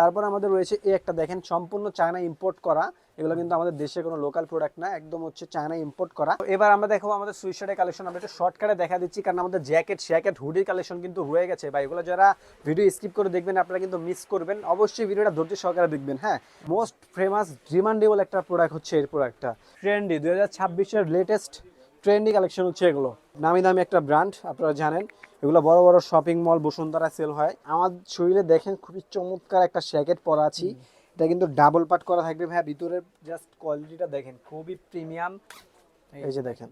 তারপর আমাদের রয়েছে এই একটা, দেখেন সম্পূর্ণ চায়না ইম্পোর্ট করা। এগুলো কিন্তু আমাদের দেশে কোনো লোকাল প্রোডাক্ট না, একদম হচ্ছে চায়না ইম্পোর্ট করা। এবার আমরা দেখো আমাদের সুইশার্টের কালেকশন আমরা একটু শর্টকাটে দেখা দিচ্ছি, কারণ আমাদের জ্যাকেট শ্যাকেট হুডির কালেকশন কিন্তু রয়ে গেছে। বা এগুলো যারা ভিডিও স্কিপ করে দেখবেন, আপনারা কিন্তু মিস করবেন। অবশ্যই ভিডিওটা ধৈর্য সহকারে দেখবেন হ্যাঁ। মোস্ট ফেমাস ডিমান্ডেবল একটা প্রোডাক্ট হচ্ছে এই প্রোডাক্টটা ট্রেন্ডি দুই হাজার ছাব্বিশের লেটেস্ট ট্রেন্ডি কালেকশন হচ্ছে এগুলো। নামি দামি একটা ব্র্যান্ড আপনারা জানেন। এগুলো বড় বড় শপিং মল বসুন্ধরা সেল হয়। আমার শরীরে দেখেন খুবই চমৎকার একটা শ্যাকেট পরা আছি। এটা কিন্তু ডাবল পাট করা থাকবে ভাই ভিতরের জাস্ট কোয়ালিটিটা দেখেন খুবই প্রিমিয়াম এই যে দেখেন।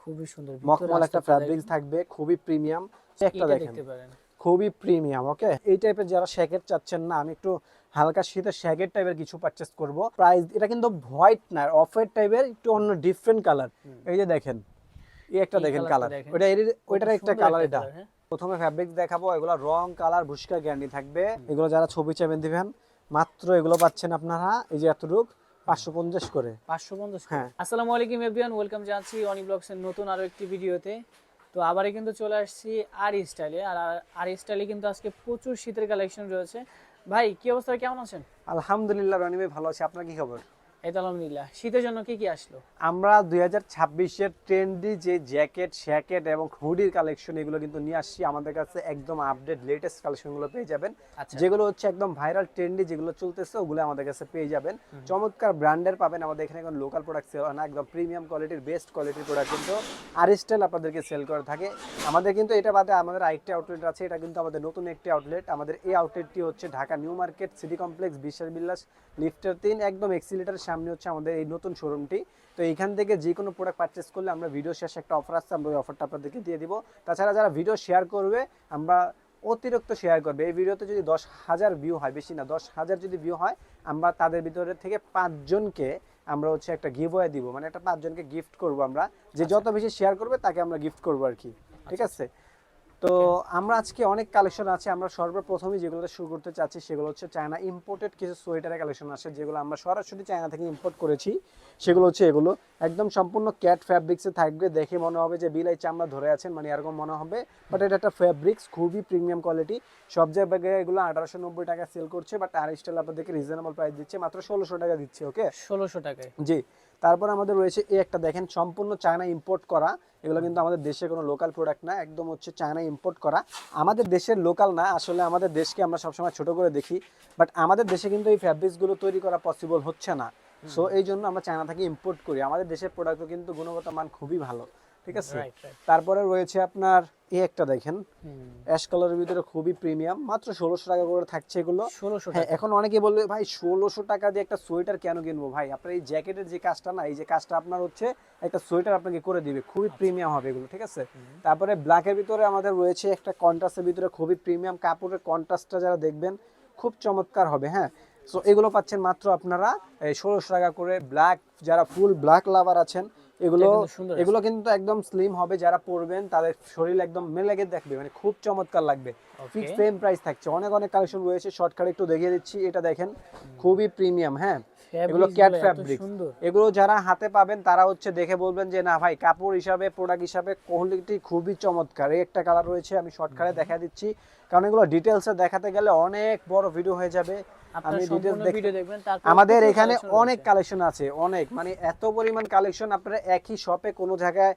খুবই সুন্দর। মখমল একটা ফ্যাব্রিক্স থাকবে খুবই প্রিমিয়াম একটা দেখেন। দেখতে পারেন। খুবই প্রিমিয়াম ওকে এই টাইপের যারা শ্যাকেট চাচ্ছেন না আমি একটু হালকা শীতের শ্যাকেট টাইপের কিছু পারচেস করব। প্রাইস এটা কিন্তু হোয়াইট না অফ হোয়াইট টাইপের একটু অন্য ডিফারেন্ট কালার এই যে দেখেন। এই একটা দেখেন কালার ওইটার একটা কালার এটা। হ্যাঁ? প্রথমে ফ্যাব্রিক দেখাবো এগুলো রং কালার ভুস্কা গ্যারান্টি থাকবে। এগুলো যারা ছবি চাবেন দিবেন মাত্র এগুলো পাচ্ছেন আপনারা এই যে এতটুক পাঁচশো পঞ্চাশ করে। পাঁচশো পঞ্চাশ হ্যাঁ। আসসালামু আলাইকুম এভরিওয়ান ওয়েলকাম জানাচ্ছি অনি ব্লগস নতুন আরও একটি ভিডিওতে। তো আবারই কিন্তু চলে আসছি আর স্টাইলে আর আর স্টাইলে কিন্তু আজকে প্রচুর শীতের কালেকশন রয়েছে। ভাই কি অবস্থা? কেমন আছেন? আলহামদুলিল্লাহ রনি ভাই ভালো আছে। আপনার কি খবর? আলহামদুলিল্লাহ। শীতের জন্য কি কি আসলো? আমরা দুই হাজার ছাব্বিশের ট্রেন্ডি যে জ্যাকেট শ্যাকেট এবং হুডির কালেকশন এগুলো কিন্তু নিয়ে আসছি। আমাদের কাছে একদম আপডেট লেটেস্ট কালেকশনগুলো পেয়ে যাবেন। আচ্ছা। যেগুলো হচ্ছে একদম ভাইরাল ট্রেন্ডি যেগুলো চলতেছে ওগুলো আমাদের কাছে পেয়ে যাবেন। চমৎকার ব্র্যান্ডের পাবেন। আমাদের এখানে কোনো লোকাল প্রোডাক্ট সেল হয় না একদম প্রিমিয়াম কোয়ালিটির বেস্ট কোয়ালিটির প্রোডাক্ট কিন্তু আর স্টাইল আপনাদেরকে সেল করে থাকে। আমাদের কিন্তু এটা বাদে আমাদের আরেকটি আউটলেট আছে। এটা কিন্তু আমাদের নতুন একটি আউটলেট আমাদের এই আউটলেটটি হচ্ছে Dhaka new market city complex Biswas বিল্লাস লিফটের তিন একদম এক্সিলেটারের সামনে হচ্ছে আমাদের এই নতুন শোরুমটি তো এইখান থেকে যে কোনো প্রোডাক্ট পারচেস করলে আমরা ভিডিও শেষে একটা অফার আসছে আমরা ওই অফারটা আপনাদেরকে দিয়ে দিব। তাছাড়া যারা ভিডিও শেয়ার করবে আমরা অতিরিক্ত শেয়ার করবে। এই ভিডিওতে যদি দশ হাজার ভিউ হয় বেশি না দশ হাজার যদি ভিউ হয় আমরা তাদের ভিতরে থেকে পাঁচজনকে আমরা হচ্ছে একটা গিভ দিব। মানে একটা পাঁচজনকে গিফট করব আমরা। যে যত বেশি শেয়ার করবে তাকে আমরা গিফট করব আর কি। ঠিক আছে? তো আমরা আজকে অনেক কালেকশন আছে আমরা সর্বপ্রথমই যেগুলো শুরু করতে চাচ্ছি সেগুলো হচ্ছে চায়না ইম্পোর্টেড কিছু সোয়েটারের কালেকশন আছে যেগুলো আমরা সরাসরি চায়না থেকে ইম্পোর্ট করেছি। সেগুলো হচ্ছে এগুলো একদম সম্পূর্ণ ক্যাট ফ্যাব্রিক্সে থাকবে দেখে মনে হবে যে বিলাই চামড়া ধরে আছেন মানে এরকম মনে হবে। বাট এটা একটা ফ্যাব্রিক্স খুবই প্রিমিয়াম কোয়ালিটি সব জায়গায় এগুলো আঠারোশো নব্বই টাকা সেল করছে বাট আর স্টাইল আপনাদেরকে রিজনেবল প্রাইস দিচ্ছে মাত্র ষোলোশো টাকা দিচ্ছে ওকে ষোলোশো টাকায়। জি। তারপর আমাদের রয়েছে এই একটা দেখেন সম্পূর্ণ চায়না ইম্পোর্ট করা। এগুলো কিন্তু আমাদের দেশে কোনো লোকাল প্রোডাক্ট না একদম হচ্ছে চায়না ইম্পোর্ট করা। আমাদের দেশের লোকাল না আসলে আমাদের দেশকে আমরা সবসময় ছোট করে দেখি বাট আমাদের দেশে কিন্তু এই ফ্যাব্রিক্সগুলো তৈরি করা পসিবল হচ্ছে না। সো এই জন্য আমরা চায়না থেকে ইম্পোর্ট করি। আমাদের দেশের প্রোডাক্টও কিন্তু গুণগত মান খুবই ভালো ঠিক আছে? তারপরে রয়েছে আপনার এই একটা দেখেন। অ্যাশ কালারের ভিতরে খুবই প্রিমিয়াম। মাত্র ষোলোশো টাকা করে থাকছে এগুলো। ষোলোশো হ্যাঁ এখন অনেকে বলবে ভাই ষোলোশো টাকা দিয়ে একটা সোয়েটার কেন কিনবো? ভাই আপনার এই জ্যাকেটের যে কাজটা না এই যে কাজটা আপনার হচ্ছে একটা সোয়েটার আপনাকে করে দিবে। খুবই প্রিমিয়াম হবে এগুলো ঠিক আছে? তারপরে ব্ল্যাকের ভিতরে আমাদের রয়েছে একটা কন্ট্রাস্টের ভিতরে খুবই প্রিমিয়াম। কাপড়ের কন্ট্রাস্টটা যারা দেখবেন খুব চমৎকার হবে হ্যাঁ? সো এগুলো পাচ্ছেন মাত্র আপনারা এই ষোলোশো টাকা করে ব্ল্যাক যারা ফুল ব্ল্যাক লাভার আছেন এগুলো এগুলো কিন্তু একদম স্লিম হবে যারা পরবেন তাদের শরীর একদম মেলেগে দেখবে মানে খুব চমৎকার লাগবে। ফিক্স. সেম প্রাইস থাকছে। অনেক অনেক কালেকশন রয়েছে শর্টকাট একটু দেখিয়ে দিচ্ছি এটা দেখেন খুবই প্রিমিয়াম হ্যাঁ? এগুলো ক্যাট ফ্যাব্রিক এগুলো যারা হাতে পাবেন তারা হচ্ছে দেখে বলবেন যে না ভাই কাপড় হিসাবে প্রোডাক্ট হিসাবে কোয়ালিটি খুবই চমৎকার। এই একটা কালার রয়েছে আমি শর্টকাটে দেখা দিচ্ছি। কারণ এগুলো ডিটেলসে দেখাতে গেলে অনেক বড় ভিডিও হয়ে যাবে। আমাদের এখানে অনেক কালেকশন আছে অনেক। মানে এত পরিমাণ কালেকশন আপনারা একই শপে কোনো জায়গায়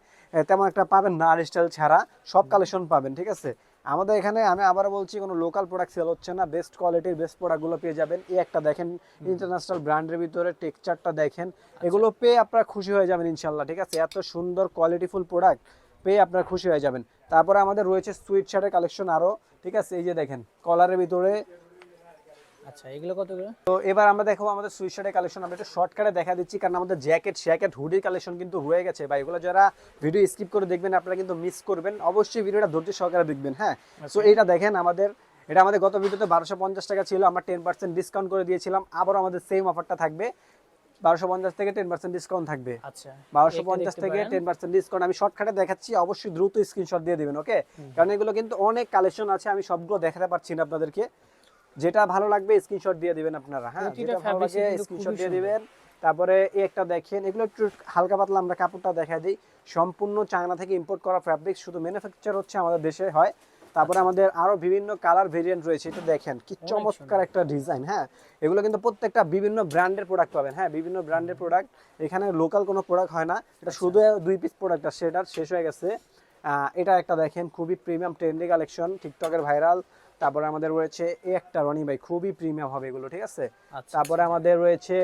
তেমন একটা পাবেন না আর স্টাইল ছাড়া সব কালেকশন পাবেন ঠিক আছে? আমাদের এখানে আমি আবার বলছি কোনো লোকাল প্রোডাক্ট সেল হচ্ছে না বেস্ট কোয়ালিটির বেস্ট প্রোডাক্টগুলো পেয়ে যাবেন। এই একটা দেখেন ইন্টারন্যাশনাল ব্র্যান্ডের ভিতরে টেক্সচারটা দেখেন আচ্ছা। এগুলো পেয়ে আপনারা খুশি হয়ে যাবেন ইনশাল্লাহ ঠিক আছে? এত সুন্দর কোয়ালিটিফুল প্রোডাক্ট পেয়ে আপনারা খুশি হয়ে যাবেন। তারপরে আমাদের রয়েছে সুইট শার্টের কালেকশন আরও ঠিক আছে? এই যে দেখেন কলারের ভিতরে আচ্ছা এগুলো কত করে? তো এবার আমরা দেখো আমাদের সুইশার্টের কালেকশন আমরা একটু শর্টকাটে দেখা দিচ্ছি কারণ আমাদের জ্যাকেট শ্যাকেট হুডির কালেকশন কিন্তু রয়ে গেছে। বা এগুলো যারা ভিডিও স্কিপ করে দেখবেন আপনারা কিন্তু মিস করবেন। অবশ্যই ভিডিওটা ধৈর্য সহকারে দেখবেন হ্যাঁ? সো এটা দেখেন আমাদের এটা আমাদের গত ভিডিওতে বারোশো পঞ্চাশ টাকা ছিল আমরা টেন পার্সেন্ট ডিসকাউন্ট করে দিয়েছিলাম। আবারও আমাদের সেম অফারটা থাকবে। বারোশো পঞ্চাশ থেকে টেন পার্সেন্ট ডিসকাউন্ট থাকবে। আচ্ছা বারোশো পঞ্চাশ থেকে টেন পার্সেন্ট ডিসকাউন্ট আমি শর্টকাটে দেখাচ্ছি অবশ্যই দ্রুত স্ক্রিনশট দিয়ে দিবেন ওকে কারণ এগুলো কিন্তু অনেক কালেকশন আছে আমি সবগুলো দেখাতে পারছি না আপনাদেরকে। যেটা ভালো লাগবে স্ক্রিনশট দিয়ে দিবেন আপনারা হ্যাঁ? যেটা ভালো লাগে স্ক্রিনশট দিয়ে দিবেন। তারপরে এই একটা দেখেন এগুলো একটু হালকা পাতলা আমরা কাপড়টা দেখা দিই। সম্পূর্ণ চায়না থেকে ইম্পোর্ট করা ফ্যাব্রিক শুধু ম্যানুফ্যাকচার হচ্ছে আমাদের দেশে হয়। তারপরে আমাদের আরও বিভিন্ন কালার ভেরিয়েন্ট রয়েছে এটা দেখেন কি চমৎকার একটা ডিজাইন হ্যাঁ? এগুলো কিন্তু প্রত্যেকটা বিভিন্ন ব্র্যান্ডের প্রোডাক্ট পাবেন হ্যাঁ? বিভিন্ন ব্র্যান্ডের প্রোডাক্ট এখানে লোকাল কোনো প্রোডাক্ট হয় না এটা আচ্ছা। শুধু দুই পিস প্রোডাক্ট আছে সেটা শেষ হয়ে গেছে। এটা একটা দেখেন খুবই প্রিমিয়াম ট্রেন্ডি কালেকশন টিকটকের ভাইরাল তারপরে আমাদের রয়েছে এই একটা রনি ভাই খুবই প্রিমিয়াম হবে এগুলো ঠিক আছে? আচ্ছা। তারপরে আমাদের রয়েছে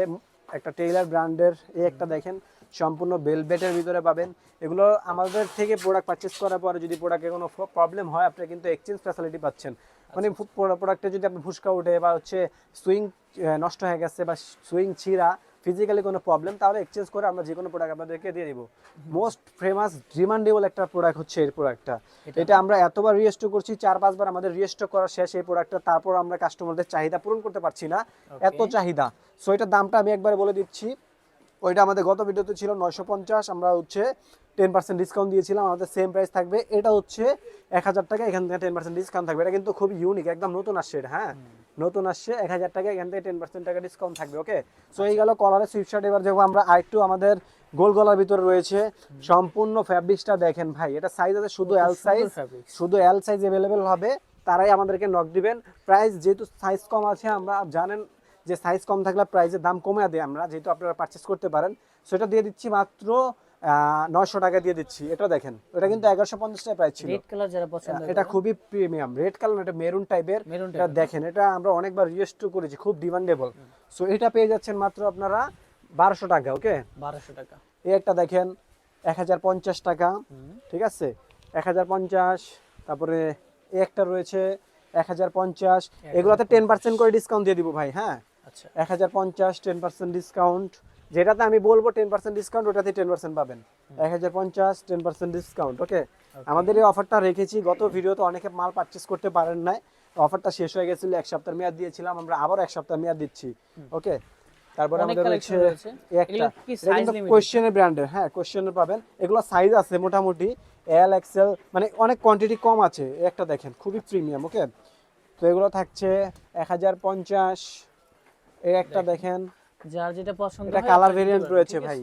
একটা টেইলার ব্র্যান্ডের এই একটা দেখেন সম্পূর্ণ বেলভেটের ভিতরে পাবেন। এগুলো আমাদের থেকে প্রোডাক্ট পারচেস করার পরে যদি প্রোডাক্টে কোনো প্রবলেম হয় আপনি কিন্তু এক্সচেঞ্জ ফ্যাসিলিটি পাচ্ছেন। মানে প্রোডাক্টে যদি আপনি ফুসকা উঠে বা হচ্ছে সুইং নষ্ট হয়ে গেছে বা সুইং ছিঁড়া ফিজিক্যালি কোনো প্রবলেম তাহলে এক্সচেঞ্জ করে আমরা যে কোনো প্রোডাক্ট আপনাদেরকে দিয়ে দিব। মোস্ট ফেমাস ডিমান্ডেবল একটা প্রোডাক্ট হচ্ছে এই প্রোডাক্টটা এটা- আমরা এতবার রিস্টক করছি চার পাঁচবার আমাদের রিস্টক করা শেষ এই প্রোডাক্টটা তারপর আমরা কাস্টমারদের চাহিদা পূরণ করতে পারছি না। এত চাহিদা। সো এটার দামটা আমি একবার বলে দিচ্ছি। ওইটা আমাদের গত ভিডিওতে ছিল নয়শো পঞ্চাশ আমরা হচ্ছে টেন পার্সেন্ট ডিসকাউন্ট দিয়েছিলাম আমাদের সেম প্রাইস থাকবে। এটা হচ্ছে এক হাজার টাকা এখান থেকে টেন পার্সেন্ট ডিসকাউন্ট থাকবে। এটা কিন্তু খুব ইউনিক একদম নতুন আসছে এটা হ্যাঁ? নতুন আসছে এক হাজার টাকা এখান থেকে টেন পার্সেন্ট টাকা ডিসকাউন্ট থাকবে ওকে সো এই গেল কলারের সুইট শার্ট এবার দেখব আমরা আরেকটু আমাদের গোল গলার ভিতরে রয়েছে। সম্পূর্ণ ফ্যাব্রিক্সটা দেখেন ভাই এটা সাইজ আছে শুধু এল সাইজ শুধু এল সাইজ অ্যাভেলেবেল হবে তারাই আমাদেরকে নক দিবেন। প্রাইস যেহেতু সাইজ কম আছে আমরা জানেন যে সাইজ কম থাকলে প্রাইসের দাম কমে দেয় আমরা যেহেতু আপনারা পারচেস করতে পারেন। সেটা দিয়ে দিচ্ছি মাত্র নয়শো টাকা দিয়ে দিচ্ছি। এটা দেখেন এটা কিন্তু এগারোশো পঞ্চাশ টাকা প্রাইস ছিল। রেড কালার যারা পছন্দ এটা খুবই প্রিমিয়াম রেড কালার এটা মেরুন টাইপের এটা দেখেন এটা আমরা অনেকবার রিয়েস্ট করেছি খুব ডিমান্ডেবল সো এটা পেয়ে যাচ্ছেন মাত্র আপনারা বারোশো টাকা ওকে বারোশো টাকা। এই একটা দেখেন এক হাজার পঞ্চাশ টাকা ঠিক আছে? এক হাজার পঞ্চাশ তারপরে এই একটা রয়েছে এক হাজার পঞ্চাশ এগুলোতে টেন পার্সেন্ট করে ডিসকাউন্ট দিয়ে দিব ভাই হ্যাঁ? আচ্ছা। এক হাজার পঞ্চাশ টেন পার্সেন্ট ডিসকাউন্ট যেটাতে আমি বলব টেন পার্সেন্ট ডিসকাউন্ট ওটাতে টেন পার্সেন্ট পাবেন। এক হাজার পঞ্চাশ টেন পার্সেন্ট ডিসকাউন্ট ওকে আমাদের এই অফারটা রেখেছি। গত ভিডিওতে অনেকে মাল পারচেস করতে পারেন নাই। অফারটা শেষ হয়ে গেছিল এক সপ্তাহ মেয়াদ দিয়েছিলাম আমরা আবার এক সপ্তাহ মেয়াদ দিচ্ছি ওকে তারপরে আমাদের রয়েছে। একটা। এগুলো কি এটা size কিন্তু limited? কোয়েশ্চেনের ব্র্যান্ডের হ্যাঁ কোয়েশ্চেনের পাবেন। এগুলো সাইজ আছে মোটামুটি এল এক্সেল মানে অনেক কোয়ান্টিটি কম আছে। একটা দেখেন খুবই প্রিমিয়াম ওকে তো এগুলো থাকছে এক হাজার পঞ্চাশ। এই একটা দেখেন যার যেটা পছন্দ এটা কালার ভেরিয়েন্ট রয়েছে ভাই।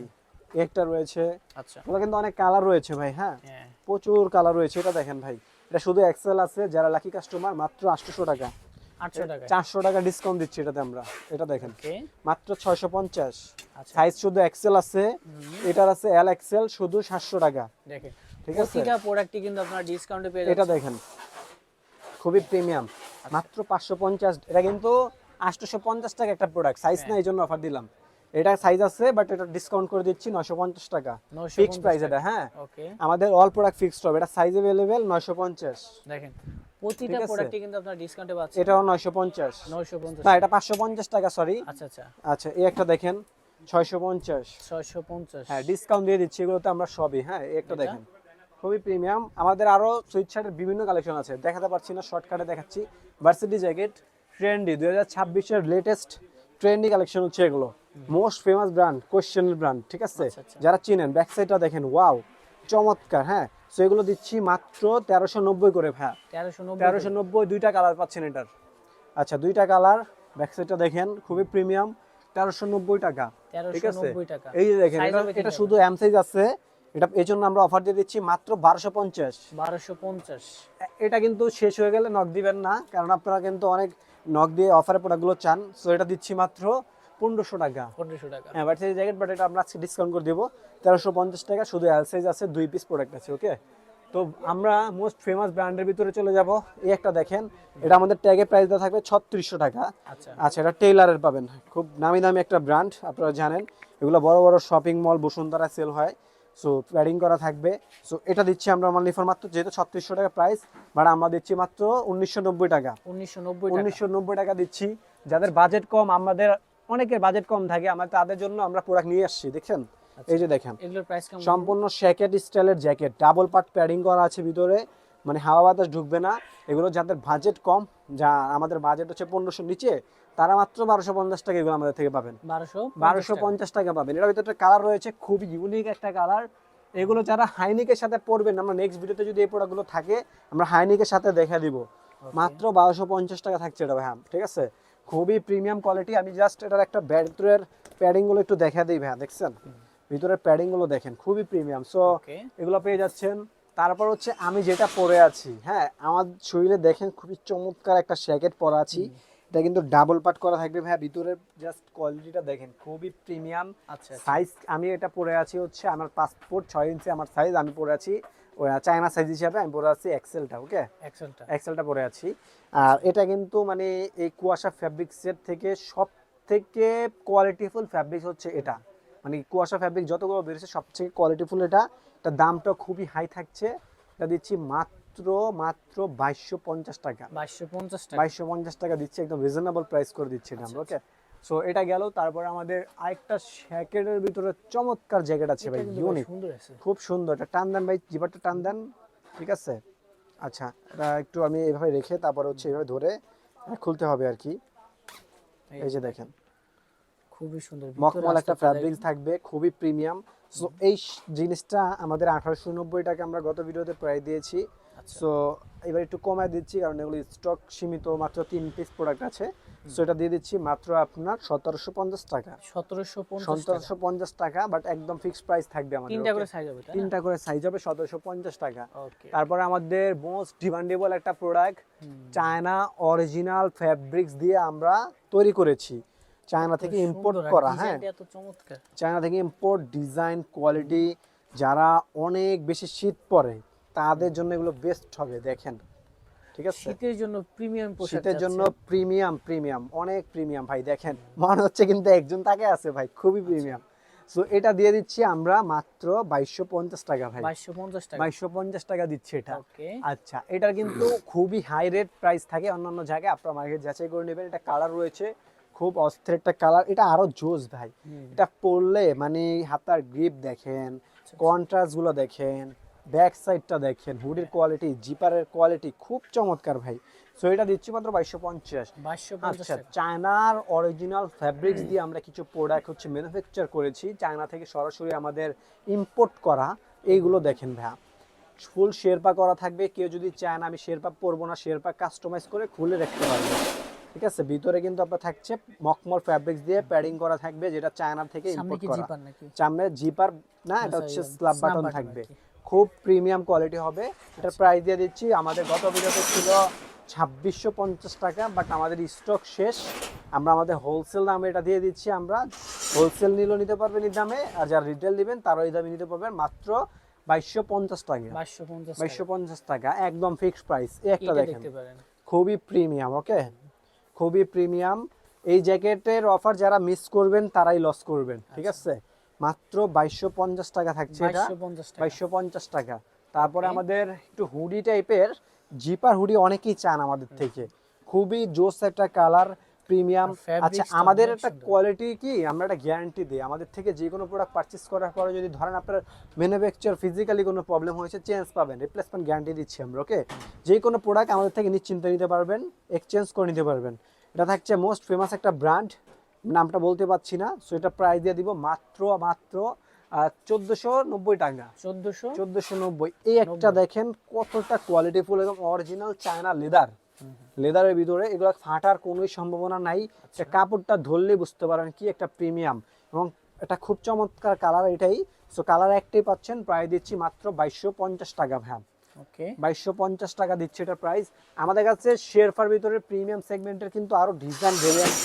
একটা রয়েছে। আচ্ছা। এগুলো কিন্তু অনেক কালার রয়েছে ভাই হ্যাঁ? হ্যাঁ। প্রচুর কালার রয়েছে এটা দেখেন ভাই। এটা শুধু এক্সেল আছে যারা লাকি কাস্টমার মাত্র আটশোশো টাকা। আটশো টাকা। চারশো টাকা ডিসকাউন্ট দিচ্ছি এটাতে আমরা। এটা দেখেন। মাত্র ছয়শো পঞ্চাশ। আচ্ছা। সাইজ শুধু এক্সেল আছে। এটার আছে এল এক্সেল শুধু সাতশো টাকা। দেখেন। ঠিক আছে? প্রতিটা প্রোডাক্টই কিন্তু আপনারা ডিসকাউন্টে পেয়ে এটা দেখেন। খুবই প্রিমিয়াম মাত্র পাঁচশো পঞ্চাশ। এটা কিন্তু আটশোশো পঞ্চাশ টাকা একটা প্রোডাক্ট সাইজ না এই জন্য অফার দিলাম। এটা সাইজ আছে বাট এটা ডিসকাউন্ট করে দিচ্ছি নশো পঞ্চাশ টাকা 950 ফিক্স প্রাইস এটা হ্যাঁ। আমাদের অল প্রোডাক্ট ফিক্সড হবে এটা সাইজ অ্যাভেলেবেল নয়শো পঞ্চাশ দেখেন প্রতিটা ঠিক কিন্তু আপনারা ডিসকাউন্টে পাচ্ছেন এটাও নয়শো পঞ্চাশ নয়শো পঞ্চাশ না এটা পাঁচশো পঞ্চাশ টাকা সরি আচ্ছা আচ্ছা। আচ্ছা এই একটা দেখেন হ্যাঁ ডিসকাউন্ট দিয়ে দিচ্ছি আমরা সবই হ্যাঁ এই একটা দেখেন। খুবই প্রিমিয়াম আমাদের আরও শার্টের বিভিন্ন কালেকশন আছে। দেখাতে পারছি না শর্টকাটে দেখাচ্ছি। Varsity jacket trendy. দুই হাজার ছাব্বিশের লেটেস্ট ট্রেন্ডি কালেকশন হচ্ছে এগুলো। মোস্ট ফেমাস ব্র্যান্ড কোয়েশ্চেনের ব্র্যান্ড ঠিক আছে? আচ্ছা, আচ্ছা। যারা চিনেন ব্যাক সাইডটা দেখেন ওয়াও চমৎকার হ্যাঁ? সো এগুলো দিচ্ছি মাত্র তেরোশো নব্বই করে হ্যাঁ তেরোশো নব্বই দুইটা কালার পাচ্ছেন এটার। আচ্ছা দুইটা কালার ব্যাক সাইডটা দেখেন খুবই প্রিমিয়াম তেরোশো নব্বই টাকা ঠিক আছে? এই যে দেখেন এটা। শুধু এম সাইজ আছে এটা এই জন্য আমরা অফার দিয়ে দিচ্ছি মাত্র বারোশো পঞ্চাশ। বারোশো পঞ্চাশ। এটা কিন্তু শেষ হয়ে গেলে নক দিবেন না কারণ আপনারা কিন্তু অনেক নক দিয়ে অফারের প্রোডাক্টগুলো চান সো এটা দিচ্ছি মাত্র পনেরোশো টাকা। পনেরোশো টাকা। হ্যাঁ বাট সেই জ্যাকেট বাট এটা আমরা আজকে ডিসকাউন্ট করে দেবো। তেরোশো পঞ্চাশ টাকা শুধু এল সাইজ আছে দুই পিস প্রোডাক্ট আছে ওকে তো আমরা মোস্ট ফেমাস ব্র্যান্ডের ভিতরে চলে যাব। এই একটা দেখেন এটা আমাদের ট্যাগে প্রাইস দেওয়া থাকবে ছত্রিশশো টাকা। আচ্ছা। আচ্ছা এটা টেইলারের পাবেন। খুব নামি দামি একটা ব্র্যান্ড আপনারা জানেন। এগুলো বড় বড় শপিং মল বসুন্ধরা সেল হয়। সো প্যাডিং করা থাকবে। সো এটা দিচ্ছি আমরা অনলি ফর মাত্র যেহেতু ছত্রিশশো টাকা প্রাইস বাট আমরা দিচ্ছি মাত্র উনিশশো নব্বই টাকা। উনিশশো নব্বই টাকা। উনিশশো নব্বই টাকা দিচ্ছি। যাদের বাজেট কম আমাদের অনেকের বাজেট কম থাকে আমরা তাদের জন্য আমরা প্রোডাক্ট নিয়ে আসছি দেখছেন? এই যে দেখেন। প্রাইস সম্পূর্ণ শ্যাকেট স্টাইলের জ্যাকেট ডাবল পার্ট প্যাডিং করা আছে ভিতরে। মানে হাওয়া বাতাস ঢুকবে না। এগুলো যাদের বাজেট কম যা আমাদের বাজেট হচ্ছে পনেরোশোর নিচে তারা মাত্র বারোশো পঞ্চাশ টাকা এগুলো আমাদের থেকে পাবেন। বারোশো বারোশো পঞ্চাশ টাকা পাবেন। এর ভিতরে কালার রয়েছে খুব ইউনিক একটা কালার এগুলো যারা হাইনিকের সাথে পরবেন আমরা নেক্সট ভিডিওতে যদি এই প্রোডাক্টগুলো থাকে আমরা হাইনিকের সাথে দেখা দিব। মাত্র বারোশো পঞ্চাশ টাকা থাকছে এটা হ্যাঁ ঠিক আছে? খুবই প্রিমিয়াম কোয়ালিটি আমি জাস্ট এটার একটা ভিতরের প্যাডিংগুলো একটু দেখা দিই ভাইয়া দেখছেন? ভিতরের প্যাডিংগুলো দেখেন খুবই প্রিমিয়াম সো এগুলো পেয়ে যাচ্ছেন। তারপর হচ্ছে আমি যেটা পরে আছি হ্যাঁ আমার শরীরে দেখেন খুবই চমৎকার একটা জ্যাকেট পরা আছি। এটা কিন্তু ডাবল পার্ট করা থাকবে ভাই ভিতরের জাস্ট কোয়ালিটিটা দেখেন খুবই প্রিমিয়াম আচ্ছা সাইজ আমি এটা পরে আছি হচ্ছে আমার পাসপোর্ট ছয় ইঞ্চি আমার সাইজ আমি পরে আছি চায়না সাইজ হিসাবে আমি পরে আছি এক্সেলটা ওকে এক্সেলটা এক্সেলটা পরে আছি। আর এটা কিন্তু মানে এই কুয়াশা ফ্যাব্রিক্সের থেকে সব থেকে কোয়ালিটিফুল ফ্যাব্রিক হচ্ছে এটা। মানে কুয়াশা ফ্যাব্রিক যতগুলো বেরিয়েছে সব থেকে কোয়ালিটিফুল এটা। এটা দামটা খুবই হাই থাকছে। এটা দিচ্ছি মাত্র মাত্র বাইশশো পঞ্চাশ টাকা। বাইশশো পঞ্চাশ টাকা। বাইশশো পঞ্চাশ টাকা দিচ্ছি একদম রিজনেবল প্রাইস করে দিচ্ছি এটা আমরা ওকে সো এটা গেল তারপরে আমাদের আরেকটা শ্যাকেটের ভিতরে চমৎকার জ্যাকেট আছে ভাই ইউনিক খুব সুন্দর এটা টান দেন ভাই জিবারটা টান দেন ঠিক আছে? আচ্ছা এটা একটু আমি এভাবে রেখে তারপরে হচ্ছে এভাবে ধরে খুলতে হবে আর কি। এই যে দেখেন। খুবই সুন্দর মখমল একটা পারে। ফ্যাব্রিক্স থাকবে খুবই প্রিমিয়াম সো এই জিনিসটা আমাদের আঠারোশো নব্বই টাকা আমরা গত ভিডিওতে প্রায় দিয়েছি। আচ্ছা। সো এবার একটু কমায় দিচ্ছি কারণ এগুলো স্টক সীমিত মাত্র তিন পিস প্রোডাক্ট আছে। সো এটা দিয়ে দিচ্ছি মাত্র আপনার সতেরোশো পঞ্চাশ টাকা। সতেরোশো পঞ্চাশ টাকা। সতেরোশো পঞ্চাশ টাকা বাট একদম ফিক্সড প্রাইস থাকবে আমাদের তিনটা করে সাইজ হবে তাই না? তিনটা করে সাইজ হবে সতেরোশো পঞ্চাশ টাকা। ওকে তারপরে আমাদের মোস্ট ডিমান্ডেবল একটা প্রোডাক্ট চায়না অরিজিনাল ফ্যাব্রিক্স দিয়ে আমরা তৈরি করেছি। চায়না থেকে ইম্পোর্ট করা হ্যাঁ? চায়না থেকে ইম্পোর্ট ডিজাইন কোয়ালিটি যারা অনেক বেশি শীত পরে তাদের জন্য এগুলো বেস্ট হবে দেখেন। ঠিক আছে? শীতের জন্য প্রিমিয়াম পোশাক শীতের জন্য প্রিমিয়াম প্রিমিয়াম অনেক প্রিমিয়াম ভাই দেখেন। মনে হচ্ছে কিন্তু একজন তাকে আছে ভাই খুবই প্রিমিয়াম সো এটা দিয়ে দিচ্ছি আমরা মাত্র বাইশশো পঞ্চাশ টাকা ভাই। বাইশশো পঞ্চাশ টাকা। বাইশশো পঞ্চাশ টাকা দিচ্ছি এটা। ওকে। আচ্ছা এটার কিন্তু খুবই হাই রেট প্রাইস থাকে অন্যান্য জায়গায়। আপনার মার্কেট যাচাই করে নেবেন। এটা কালার রয়েছে খুব অস্থির একটা কালার এটা আরও জোস ভাই। এটা পরলে মানে হাতার গ্রিপ দেখেন কন্ট্রাস্টগুলো দেখেন ব্যাক সাইডটা দেখেন হুডির কোয়ালিটি জিপারের কোয়ালিটি খুব চমৎকার ভাই। সো এটা দিচ্ছি মাত্র বাইশশো পঞ্চাশ। আচ্ছা চায়নার অরিজিনাল ফ্যাব্রিক্স দিয়ে আমরা কিছু প্রোডাক্ট হচ্ছে ম্যানুফ্যাকচার করেছি। চায়না থেকে সরাসরি আমাদের ইম্পোর্ট করা এইগুলো দেখেন ভাইয়া। ফুল শেরপা করা থাকবে। কেউ যদি চায় না আমি শেরপা পরবো না শেরপা কাস্টমাইজ করে খুলে রাখতে পারবে। ঠিক আছে? ভিতরে কিন্তু আপনার থাকছে মখমল ফ্যাব্রিক্স দিয়ে প্যাডিং করা থাকবে যেটা চায়না থেকে ইম্পোর্ট করা। সামনে জিপার না এটা হচ্ছে স্ল্যাব বাটন থাকবে। খুব প্রিমিয়াম কোয়ালিটি হবে। এটার প্রাইস দিয়ে দিচ্ছি আমাদের গত ভিডিওতে ছিল ছাব্বিশশো পঞ্চাশ টাকা বাট আমাদের স্টক শেষ। আমরা আমাদের হোলসেল দামে এটা দিয়ে দিচ্ছি আমরা। হোলসেল নিলেও নিতে পারবেন এই দামে আর যারা রিটেল নেবেন তারও এই দামে নিতে পারবেন মাত্র বাইশশো পঞ্চাশ টাকা। বাইশশো পঞ্চাশ টাকা। একদম ফিক্সড প্রাইস এই একটা দেখেন। খুবই প্রিমিয়াম ওকে খুবই প্রিমিয়াম। এই জ্যাকেটের অফার যারা মিস করবেন তারাই লস করবেন ঠিক আছে? মাত্র বাইশশো পঞ্চাশ টাকা থাকছে এটা। বাইশশো পঞ্চাশ টাকা। তারপরে আমাদের একটু হুডি টাইপের জিপার হুডি অনেকেই চান আমাদের থেকে। খুবই জোস একটা কালার প্রিমিয়াম। আচ্ছা আমাদের একটা কোয়ালিটি কি? আমরা একটা গ্যারান্টি দিই। আমাদের থেকে যে কোনো প্রোডাক্ট পারচেস করার পরে যদি ধরেন আপনার ম্যানুফ্যাকচার ফিজিক্যালি কোনো প্রবলেম হয়েছে চেঞ্জ পাবেন। রিপ্লেসমেন্ট গ্যারান্টি দিচ্ছি আমরা ওকে যে কোনো প্রোডাক্ট আমাদের থেকে নিশ্চিন্তে নিতে পারবেন এক্সচেঞ্জ করে নিতে পারবেন। এটা থাকছে মোস্ট ফেমাস একটা ব্র্যান্ড নামটা বলতে পারছি না সো এটা প্রাইস দিয়ে দিব মাত্র মাত্র চোদ্দোশো নব্বই টাকা। চোদ্দশো চোদ্দোশো নব্বই। এই একটা দেখেন কতটা কোয়ালিটিফুল এবং অরিজিনাল চায়না লেদার লেদারের ভিতরে এগুলো ফাটার কোনোই সম্ভাবনা নাই। আচ্ছা। কাপড়টা ধরলে বুঝতে পারেন কি একটা প্রিমিয়াম এবং এটা খুব চমৎকার কালার এটাই। সো কালার একটাই পাচ্ছেন প্রায় দিচ্ছি মাত্র বাইশশো পঞ্চাশ টাকা ভ্যাম ওকে। বাইশশো পঞ্চাশ টাকা দিচ্ছে এটা প্রাইস আমাদের কাছে শেরফার ভিতরে প্রিমিয়াম সেগমেন্টের কিন্তু আরও ডিজাইন ভেরিয়েন্ট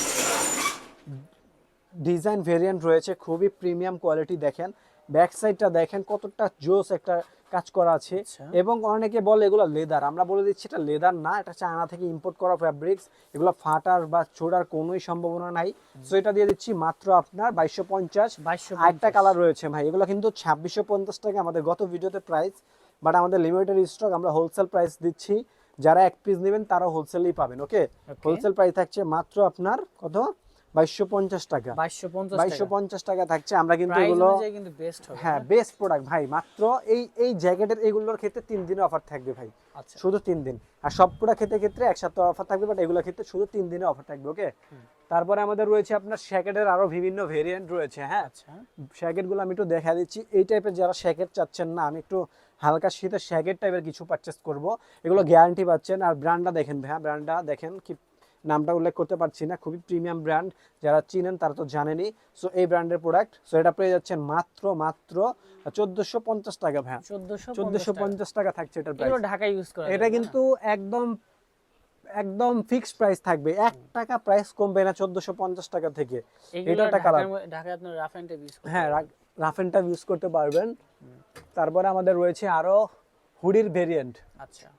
ডিজাইন ভেরিয়েন্ট রয়েছে খুবই প্রিমিয়াম কোয়ালিটি দেখেন। ব্যাক সাইডটা দেখেন কতটা জোস একটা কাজ করা আছে। আচ্ছা। এবং অনেকে বলে এগুলো লেদার আমরা বলে দিচ্ছি এটা লেদার না এটা চায়না থেকে ইম্পোর্ট করা ফ্যাব্রিক্স এগুলো ফাটার বা ছোড়ার কোনোই সম্ভাবনা নাই। সো এটা দিয়ে দিচ্ছি মাত্র আপনার বাইশশো পঞ্চাশ। আরেকটা কালার রয়েছে ভাই এগুলো কিন্তু ছাব্বিশশো পঞ্চাশ টাকা আমাদের গত ভিডিওতে প্রাইস বাট আমাদের লিমিটেড স্টক আমরা হোলসেল প্রাইস দিচ্ছি। যারা এক পিস নেবেন তারাও হোলসেলেই পাবেন ওকে হোলসেল প্রাইস থাকছে মাত্র আপনার কত? বাইশশো পঞ্চাশ টাকা। বাইশশো পঞ্চাশ টাকা। থাকছে আমরা কিন্তু এগুলো অনুযায়ী কিন্তু বেস্ট হবে হ্যাঁ বেস্ট প্রোডাক্ট ভাই। মাত্র এই এই জ্যাকেটের এগুলোর ক্ষেত্রে তিন দিনের অফার থাকবে ভাই। শুধু তিন দিন। আর সব প্রোডাক্ট ক্ষেত্রে ক্ষেত্রে এক সপ্তাহ অফার থাকবে বাট এগুলোর ক্ষেত্রে শুধু তিন দিনের অফার থাকবে ওকে তারপরে আমাদের রয়েছে আপনার শ্যাকেটের আরও বিভিন্ন ভেরিয়েন্ট রয়েছে হ্যাঁ? আচ্ছা। শ্যাকেটগুলো আমি একটু দেখা দিচ্ছি। এই টাইপের যারা শ্যাকেট চাচ্ছেন না আমি একটু হালকা শীতের শ্যাকেট টাইপের কিছু পারচেস করব। এগুলো গ্যারান্টি পাচ্ছেন। আর ব্র্যান্ডটা দেখেন ভাইয়া ব্র্যান্ডটা দেখেন কি নামটা উল্লেখ করতে পারছি না খুবই প্রিমিয়াম ব্র্যান্ড যারা চিনেন তারা তো জানেনই। সো এই ব্র্যান্ডের প্রোডাক্ট সো এটা পেয়ে যাচ্ছেন মাত্র মাত্র চোদ্দোশো পঞ্চাশ টাকা ভ্যান চোদ্দশো পঞ্চাশ টাকা। থাকছে এটার প্রাইস ঢাকায় ইউজ করা এটা কিন্তু একদম একদম ফিক্সড প্রাইস থাকবে। এক টাকা প্রাইস কমবে না চোদ্দোশো পঞ্চাশ টাকা থেকে। এটা একটা। মধ্যে- ঢাকায় আপনার রাফ অ্যান্ড হ্যাঁ রাফ এন্ড ইউজ করতে পারবেন। তারপরে আমাদের রয়েছে আরও হুডির ভেরিয়েন্ট আচ্ছা।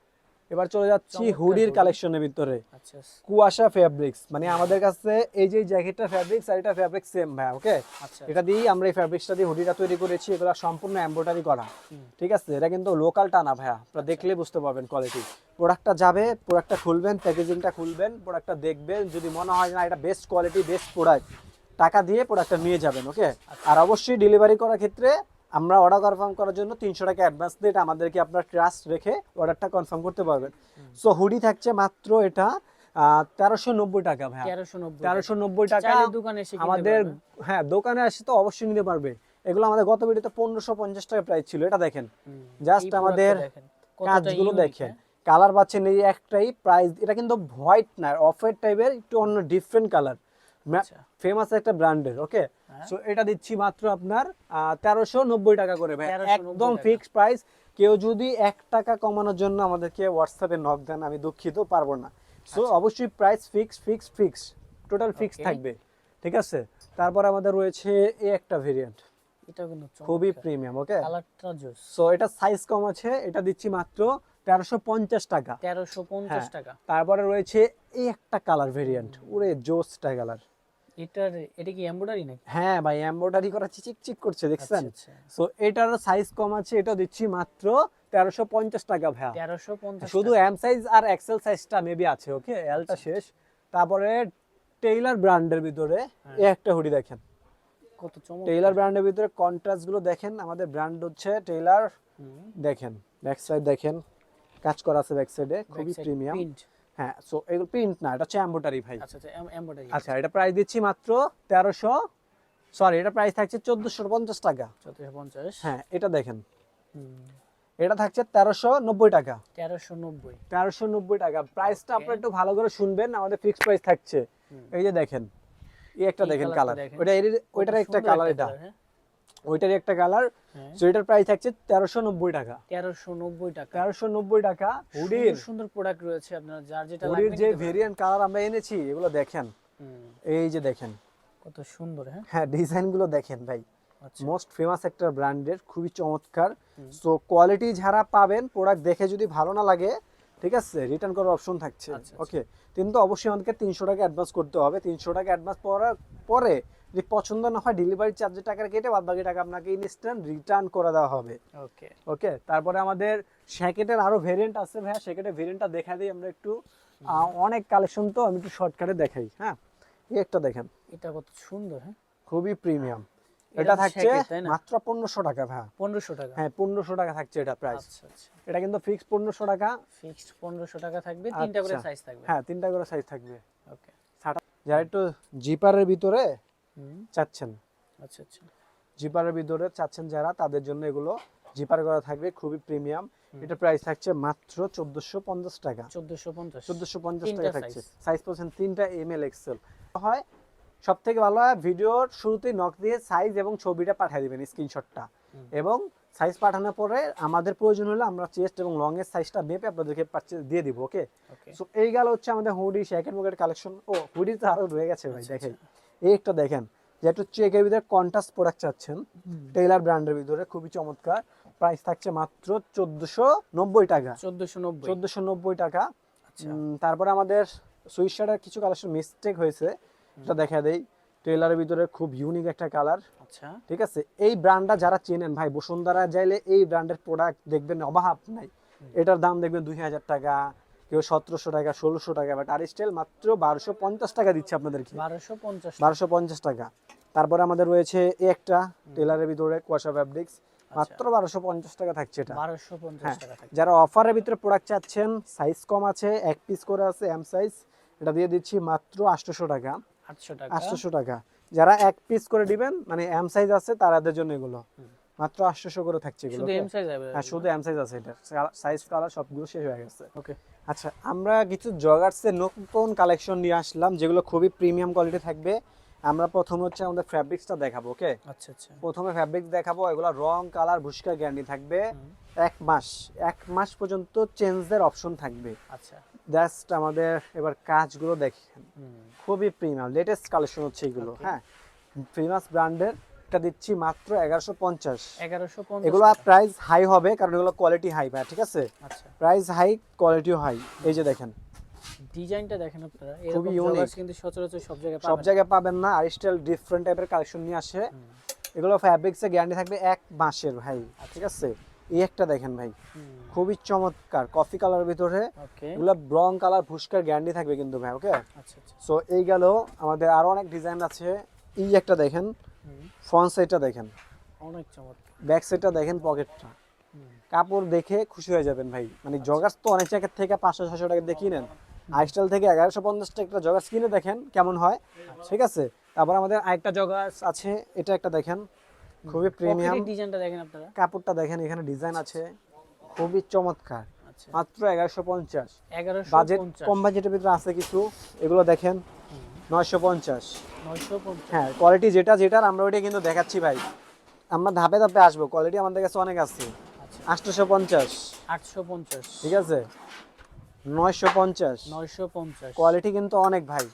এবার চলে যাচ্ছি হুডির কালেকশনের ভিতরে। আচ্ছা কুয়াশা ফ্যাব্রিক্স মানে আমাদের কাছে এই যে জ্যাকেটটা ফ্যাব্রিক্স আর এটা ফ্যাব্রিক সেম ভাই ওকে আচ্ছা এটা দিয়েই আমরা এই ফ্যাব্রিক্সটা দিয়ে হুডিটা তৈরি করেছি এগুলো সম্পূর্ণ এমব্রয়ডারি করা। ঠিক আছে? এটা কিন্তু লোকাল টানা ভাইয়া আপনারা দেখলে বুঝতে পারবেন কোয়ালিটি প্রোডাক্টটা যাবে প্রোডাক্টটা খুলবেন প্যাকেজিংটা খুলবেন প্রোডাক্টটা দেখবেন যদি মনে হয় না এটা বেস্ট কোয়ালিটি বেস্ট প্রোডাক্ট টাকা দিয়ে প্রোডাক্টটা নিয়ে যাবেন ওকে আর অবশ্যই ডেলিভারি করার ক্ষেত্রে আমরা অর্ডার কনফার্ম করার জন্য তিনশো টাকা অ্যাডভান্স দিয়ে এটা আমাদেরকে আপনার ট্রাস্ট রেখে অর্ডারটা কনফার্ম করতে পারবেন। সো হুডি থাকছে মাত্র এটা তেরোশো নব্বই টাকা ভাইয়া। তেরোশো নব্বই টাকা। দোকানে আমাদের হ্যাঁ দোকানে আসে তো অবশ্যই নিতে পারবে। এগুলো আমাদের গত ভিডিওতে পনেরোশো পঞ্চাশ টাকা প্রাইস ছিল এটা দেখেন। জাস্ট আমাদের কাজগুলো দেখেন। হ্যাঁ? কালার পাচ্ছেন এই একটাই প্রাইস এটা কিন্তু হোয়াইট না অফ হোয়াইট টাইপের একটু অন্য ডিফারেন্ট কালার। ফেমাস একটা ব্র্যান্ডের ওকে হ্যাঁ। সো এটা দিচ্ছি মাত্র আপনার তেরোশো নব্বই টাকা করে ভাই। একদম ফিক্সড প্রাইস কেউ যদি এক টাকা কমানোর জন্য আমাদেরকে হোয়াটসঅ্যাপে নক দেন আমি দুঃখিত পারব না। সো অবশ্যই price fix fix fix total fix থাকবে। ঠিক আছে? তারপর আমাদের রয়েছে এই একটা ভেরিয়েন্ট কিন্তু খুবই প্রিমিয়াম ওকে কালারটা জোস। সো এটা সাইজ কম আছে এটা দিচ্ছি মাত্র তেরোশো পঞ্চাশ টাকা। তেরোশো পঞ্চাশ হ্যাঁ। টাকা। তারপরে রয়েছে এই একটা কালার ভেরিয়েন্ট ওরে জোসটা কালার এটার এটা কি এমব্রয়ডারি নাকি? হ্যাঁ ভাই এমব্রয়ডারি করা চিক চিক করছে দেখছেন? আচ্ছা সো এটার সাইজ কম আছে এটা দিচ্ছি মাত্র তেরোশো পঞ্চাশ টাকা ভাইয়া। তেরোশো পঞ্চাশ শুধু এম সাইজ আর এক্সেল সাইজটা মেবি আছে ওকে এলটা আচ্ছা। শেষ। তারপরে টেইলার ব্র্যান্ডের ভিতরে হ্যাঁ। একটা হুডি দেখেন। কত চমৎকার। টেইলার ব্র্যান্ডের ভিতরে কন্ট্রাস্টগুলো দেখেন আমাদের ব্র্যান্ড হচ্ছে টেইলার দেখেন ব্যাক সাইড দেখেন। কাজ করা আছে ব্যাক সাইডে খুবই প্রিমিয়াম। হ্যাঁ সো এগুলো প্রিন্ট না এটা হচ্ছে এম্বোটারি ভাই। আচ্ছা আচ্ছা আচ্ছা এটা প্রাইস দিচ্ছি মাত্র তেরোশো সরি এটা প্রাইস থাকছে চোদ্দোশো পঞ্চাশ টাকা। চোদ্দশো পঞ্চাশ। হ্যাঁ এটা দেখেন। এটা থাকছে তেরোশো নব্বই টাকা। তেরোশো নব্বই। তেরোশো নব্বই টাকা। প্রাইসটা আপনারা একটু ভালো করে শুনবেন আমাদের ফিক্সড প্রাইস থাকছে। এই যে দেখেন এই একটা দেখেন কালার। ওইটা ওইটার একটা কালার এটা। ওইটার একটা কালার হ্যাঁ। এটার প্রাইস থাকছে তেরোশো নব্বই টাকা। তেরোশো নব্বই টাকা। তেরোশো নব্বই টাকা হুডির। সুন্দর প্রোডাক্ট রয়েছে আপনার যার যেটা হুডির যে ভেরিয়েন্ট কালার আমরা এনেছি এগুলো দেখেন। এই যে দেখেন। কত সুন্দর হ্যাঁ? হ্যাঁ ডিজাইনগুলো দেখেন ভাই। আচ্ছা। মোস্ট ফেমাস একটা ব্র্যান্ডের খুবই চমৎকার। সো কোয়ালিটি যারা পাবেন প্রোডাক্ট দেখে যদি ভালো না লাগে ঠিক আছে রিটার্ন করার অপশন থাকছে। আচ্ছা, ওকে কিন্তু অবশ্যই আমাদেরকে তিনশো টাকা অ্যাডভান্স করতে হবে। তিনশো টাকা অ্যাডভান্স করার পরে যদি পছন্দ না হয় ডেলিভারি চার্জের টাকা কেটে বাদ বাকি টাকা আপনাকে ইনস্ট্যান্ট রিটার্ন করে দেওয়া হবে। ওকে ওকে তারপরে আমাদের শ্যাকেটের আরও ভেরিয়েন্ট আছে ভাইয়া। শ্যাকেটের ভেরিয়েন্টটা দেখা দিই আমরা একটু অনেক কালেকশন তো আমি একটু শর্টকাটে দেখাই হ্যাঁ? এই একটা দেখেন। এটা কত সুন্দর হ্যাঁ? খুবই প্রিমিয়াম এটা থাকছে? মাত্র পনেরোশো টাকা ভাইয়া। পনেরোশো টাকা। হ্যাঁ পনেরোশো টাকা থাকছে এটা প্রাইস আচ্ছা আচ্ছা। এটা কিন্তু ফিক্স পনেরোশো টাকা। ফিক্সড পনেরোশো টাকা থাকবে তিনটা করে আচ্ছা। সাইজ থাকবে। হ্যাঁ তিনটা করে সাইজ থাকবে। ওকে যারা একটু জিপারের ভিতরে চাচ্ছেন। আচ্ছা আচ্ছা। জিপারের ভিতরে চাচ্ছেন যারা তাদের জন্য এগুলো জিপার করা থাকবে খুবই প্রিমিয়াম। এটা প্রাইস থাকছে মাত্র চোদ্দোশো পঞ্চাশ টাকা। চোদ্দশো পঞ্চাশ। চোদ্দোশো পঞ্চাশ তিনটা টাকা থাকছে। সাইজ পাচ্ছেন তিনটা এম এল এক্সেল হয় সব থেকে ভালো হয় ভিডিওর শুরুতেই নক দিয়ে সাইজ এবং ছবিটা পাঠিয়ে দিবেন স্ক্রিনশটটা এবং সাইজ পাঠানোর পরে আমাদের প্রয়োজন হলে আমরা চেস্ট এবং লং এর সাইজটা মেপে আপনাদেরকে দিয়ে দিব ওকে সো এই গেল হচ্ছে আমাদের হুডি শ্যাকেট মুকেট কালেকশন ও হুডি তো আরও রয়ে গেছে ভাই আচ্ছা, দেখেন। এই একটা দেখেন যে একটু চেকের ভিতরে কন্ট্রাস্ট প্রোডাক্ট চাচ্ছেন। টেইলার ব্র্যান্ডের ভিতরে খুবই চমৎকার। প্রাইস থাকছে মাত্র চোদ্দোশো নব্বই টাকা। চোদ্দশো নব্বই। চোদ্দোশো নব্বই টাকা। আচ্ছা। তারপরে আমাদের সুইচ শার্টের কিছু কালেকশন মিস্টেক হয়েছে। এটা দেখা দেই। টেইলারের ভিতরে খুব ইউনিক একটা কালার আচ্ছা। ঠিক আছে? এই ব্র্যান্ডটা যারা চেনেন ভাই বসুন্ধরা যাইলে এই ব্র্যান্ডের প্রোডাক্ট দেখবেন অভাব নাই। এটার দাম দেখবেন দুই হাজার টাকা। কেউ সতেরোশো টাকা ষোলোশো টাকা বাট আর স্টাইল মাত্র বারোশো পঞ্চাশ টাকা দিচ্ছে আপনাদেরকে। বারোশো পঞ্চাশ বারোশো পঞ্চাশ টাকা। তারপরে আমাদের রয়েছে একটা টেলারের ভিতরে কুয়াশা ফ্যাব্রিক্স মাত্র বারোশো পঞ্চাশ টাকা থাকছে এটা। বারোশো পঞ্চাশ হ্যাঁ টাকা যারা অফারের ভিতরে প্রোডাক্ট চাচ্ছেন সাইজ কম আছে এক পিস করে আছে এম সাইজ এটা দিয়ে দিচ্ছি মাত্র আটশোশো টাকা। আটশো টাকা। আটশোশো টাকা। যারা এক পিস করে দিবেন মানে এম সাইজ আছে তাদের জন্য এগুলো। মাত্র আটশোশো করে থাকছে এগুলো। শুধু? এম সাইজ হ্যাঁ শুধু এম সাইজ আছে এটা। সাইজ কালার সবগুলো শেষ হয়ে গেছে। ওকে আচ্ছা আমরা কিছু জগার্সের নতুন কালেকশন নিয়ে আসলাম যেগুলো খুবই প্রিমিয়াম কোয়ালিটি থাকবে। আমরা প্রথমে হচ্ছে আমাদের ফ্যাব্রিক্সটা দেখাবো ওকে আচ্ছা আচ্ছা। প্রথমে ফ্যাব্রিক্স দেখাবো এগুলো রং কালার ভুস্কার গ্যারান্টি থাকবে। এক মাস এক মাস পর্যন্ত চেঞ্জের অপশন থাকবে। আচ্ছা। জাস্ট আমাদের এবার কাজগুলো দেখেন। খুবই প্রিমিয়াম লেটেস্ট কালেকশন হচ্ছে এগুলো হ্যাঁ? ফেমাস ব্র্যান্ডের এটা দিচ্ছি মাত্র এগারোশো পঞ্চাশ। এগারোশো এগুলো প্রাইস হাই হবে কারণ এগুলো কোয়ালিটি হাই ভাই ঠিক আছে? আচ্ছা। প্রাইস হাই কোয়ালিটিও হাই এই যে দেখেন। ডিজাইনটা দেখেন আপনারা। খুবই। জগার্স কিন্তু সচরাচর সব জায়গায় সব জায়গায় পাবেন না। আর স্টাইল ডিফারেন্ট টাইপের কালেকশন নিয়ে আসে। এগুলো ফ্যাব্রিক্সে গ্যারান্টি থাকবে এক মাসের ভাই ঠিক আছে? এই একটা দেখেন ভাই। খুবই চমৎকার। কফি কালার ভিতরে এগুলো ব্রং কালার ভুস্কার গ্যারান্টি থাকবে কিন্তু ভাই ওকে আচ্ছা আচ্ছা। সো এই গেল আমাদের আরও অনেক ডিজাইন আছে। এই একটা দেখেন। ফ্রন্ট সাইডটা দেখেন। অনেক চমৎকার। ব্যাক সাইডটা দেখেন পকেটটা। কাপড় দেখে খুশি হয়ে যাবেন ভাই। মানে জগার্স তো অনেক জায়গা থেকে পাঁচশো ছশো টাকা দিয়ে কিনেন। আইস্টাইল থেকে এগারোশো পঞ্চাশ টাকা জগার্স কিনে দেখেন কেমন হয়। ঠিক আছে? তারপর আমাদের আরেকটা জগার্স আছে। এটা একটা দেখেন। খুবই প্রিমিয়াম ডিজাইনটা দেখেন আপনারা। কাপড়টা দেখেন এখানে ডিজাইন আছে। খুবই চমৎকার। আচ্ছা। মাত্র এগারোশো পঞ্চাশ। বাজেট কম বাজেটের ভিতরে আছে কিছু। এগুলো দেখেন। নয়শো পঞ্চাশ। নয়শো হ্যাঁ কোয়ালিটি যেটা যেটার আমরা ওইটা কিন্তু দেখাচ্ছি ভাই। আমরা ধাপে ধাপে আসব কোয়ালিটি আমাদের কাছে অনেক আছে। আচ্ছা। আটশোশো পঞ্চাশ। আটশো পঞ্চাশ। ঠিক আছে? নয়শো পঞ্চাশ। নয়শো পঞ্চাশ। কোয়ালিটি কিন্তু অনেক ভাই।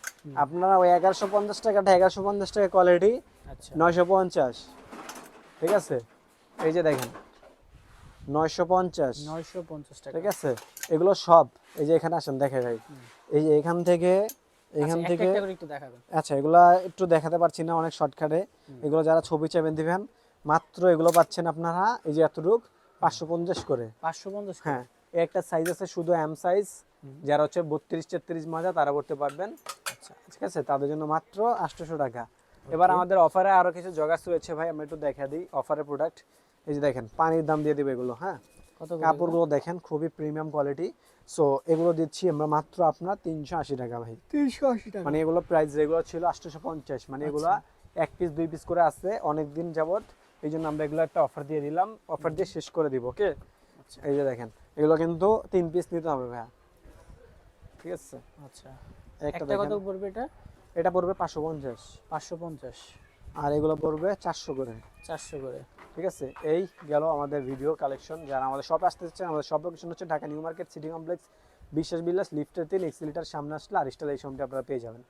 আপনারা ওই এগারোশো পঞ্চাশ টাকাটা এগারোশো পঞ্চাশ টাকা কোয়ালিটি আচ্ছা। নয়শো পঞ্চাশ। ঠিক আছে? এই যে দেখেন নয়শো পঞ্চাশ। নয়শো পঞ্চাশ টাকা। ঠিক আছে? এগুলো সব এই যে এখানে আসেন দেখে ভাই। এই যে এখান থেকে এখান আচ্ছা, থেকে একটু দেখাবেন। আচ্ছা এগুলা একটু দেখাতে পারছি না অনেক শর্টকাটে এগুলো যারা ছবি চাইবেন দিবেন মাত্র এগুলো পাচ্ছেন আপনারা এই যে এতটুক পাঁচশো পঞ্চাশ করে। পাঁচশো পঞ্চাশ হ্যাঁ এই একটা সাইজ আছে শুধু এম সাইজ যারা হচ্ছে বত্রিশ তেত্রিশ মাজা তারা করতে পারবেন। আচ্ছা। ঠিক আছে তাদের জন্য মাত্র আটশোশো টাকা। এবার আমাদের অফারে আরও কিছু জগাস রয়েছে ভাই আমরা একটু দেখা দিই অফারের প্রোডাক্ট এই যে দেখেন পানির দাম দিয়ে দিবে এগুলো হ্যাঁ। কাপড়গুলো দেখেন খুবই প্রিমিয়াম কোয়ালিটি সো এগুলো দিচ্ছি আমরা মাত্র আপনার তিনশো আশি টাকা ভাই। তিনশো আশি টাকা। মানে এগুলো প্রাইস রেগুলার ছিল আটশোশো পঞ্চাশ। মানে এগুলো এক পিস দুই পিস করে আছে অনেক দিন যাবত এই জন্য আমরা এগুলো একটা অফার দিয়ে দিলাম। অফার দিয়ে শেষ করে দিব ওকে আচ্ছা। এই যে দেখেন এগুলো কিন্তু তিন পিস নিতে হবে ভাইয়া। ঠিক আছে? আচ্ছা। একটা কত পড়বে এটা? এটা পড়বে পাঁচশো পঞ্চাশ। পাঁচশো পঞ্চাশ। আর এগুলো পড়বে চারশো করে। চারশো করে। ঠিক আছে? এই গেল আমাদের ভিডিও কালেকশন যারা আমাদের শপে আসতে চাচ্ছেন, আমাদের শপ লোকেশন হচ্ছে Dhaka new market, city complex, Biswas বিল্লাস, লিফটের তিন, এক্সিলিটার সামনে আসলে আর স্টাইল এই সময়টা আপনারা পেয়ে যাবেন।